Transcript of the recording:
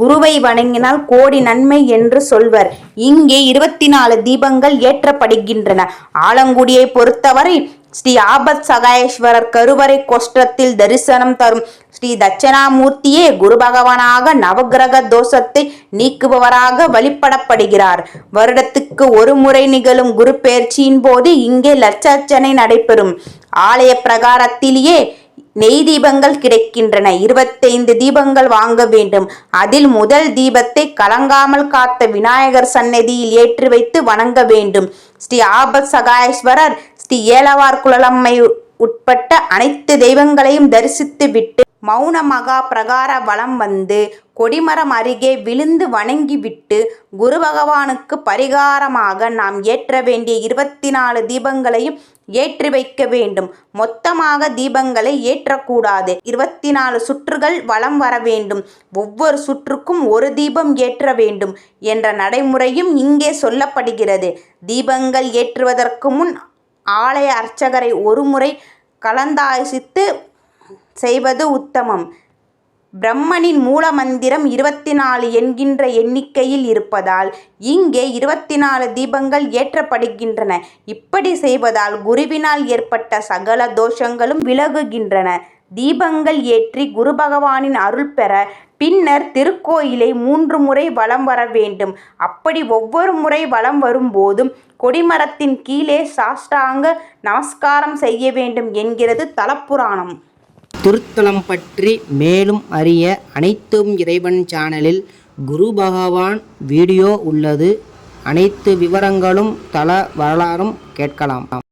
குருவை வணங்கினால் கோடி நன்மை என்று சொல்வர். இங்கே இருபத்தி நாலு தீபங்கள் ஏற்றப்படுகின்றன. ஆலங்குடியை பொறுத்தவரை ஸ்ரீ ஆபத் சகாயேஸ்வரர் கருவறை கோஷ்டத்தில் தரிசனம் தரும் ஸ்ரீ தட்சணாமூர்த்தியே குரு பகவானாக நவக்கிரக தோஷத்தை நீக்குபவராக வழிபடப்படுகிறார். வருடத்துக்கு ஒரு முறை நிகழும் குரு பெயர்ச்சியின் போது இங்கே லட்சர்ச்சனை நடைபெறும். ஆலய பிரகாரத்திலேயே நெய் தீபங்கள் கிடைக்கின்றன. இருபத்தைந்து தீபங்கள் வாங்க வேண்டும். அதில் முதல் தீபத்தை கலங்காமல் காத்த விநாயகர் சன்னதியில் ஏற்றி வைத்து வணங்க வேண்டும். ஸ்ரீ ஆபத் சகாயேஸ்வரர் ஸ்ரீ ஏலவார் குழலம்மை உட்பட்ட அனைத்து தெய்வங்களையும் தரிசித்து விட்டு மௌன மகா பிரகார வலம் வந்து கொடிமரம் அருகே விழுந்து வணங்கிவிட்டு குரு பகவானுக்கு பரிகாரமாக நாம் ஏற்ற வேண்டிய இருபத்தி நாலு தீபங்களையும் ஏற்றி வைக்க வேண்டும். மொத்தமாக தீபங்களை ஏற்றக்கூடாது. இருபத்தி நாலு சுற்றுகள் வலம் வர வேண்டும். ஒவ்வொரு சுற்றுக்கும் ஒரு தீபம் ஏற்ற வேண்டும் என்ற நடைமுறையும் இங்கே சொல்லப்படுகிறது. தீபங்கள் ஏற்றுவதற்கு முன் ஆலய அர்ச்சகரை ஒருமுறை கலந்தாசித்து செய்வது உத்தமம். பிரம்மனின் மூல மந்திரம் இருபத்தி நாலு என்கின்ற எண்ணிக்கையில் இருப்பதால் இங்கே இருபத்தி நாலு தீபங்கள் ஏற்றப்படுகின்றன. இப்படி செய்வதால் குருவினால் ஏற்பட்ட சகல தோஷங்களும் விலகுகின்றன. தீபங்கள் ஏற்றி குரு பகவானின் அருள் பெற பின்னர் திருக்கோயிலை மூன்று முறை வலம் வர வேண்டும். அப்படி ஒவ்வொரு முறை வலம் வரும்போதும் கொடிமரத்தின் கீழே சாஷ்டாங்க நமஸ்காரம் செய்ய வேண்டும் என்கிறது தலப்புராணம். திருத்தலம் பற்றி மேலும் அறிய அனைத்தும் இறைவன் சேனலில் குரு பகவான் வீடியோ உள்ளது. அனைத்து விவரங்களும் தல வரலாறும் கேட்கலாம்.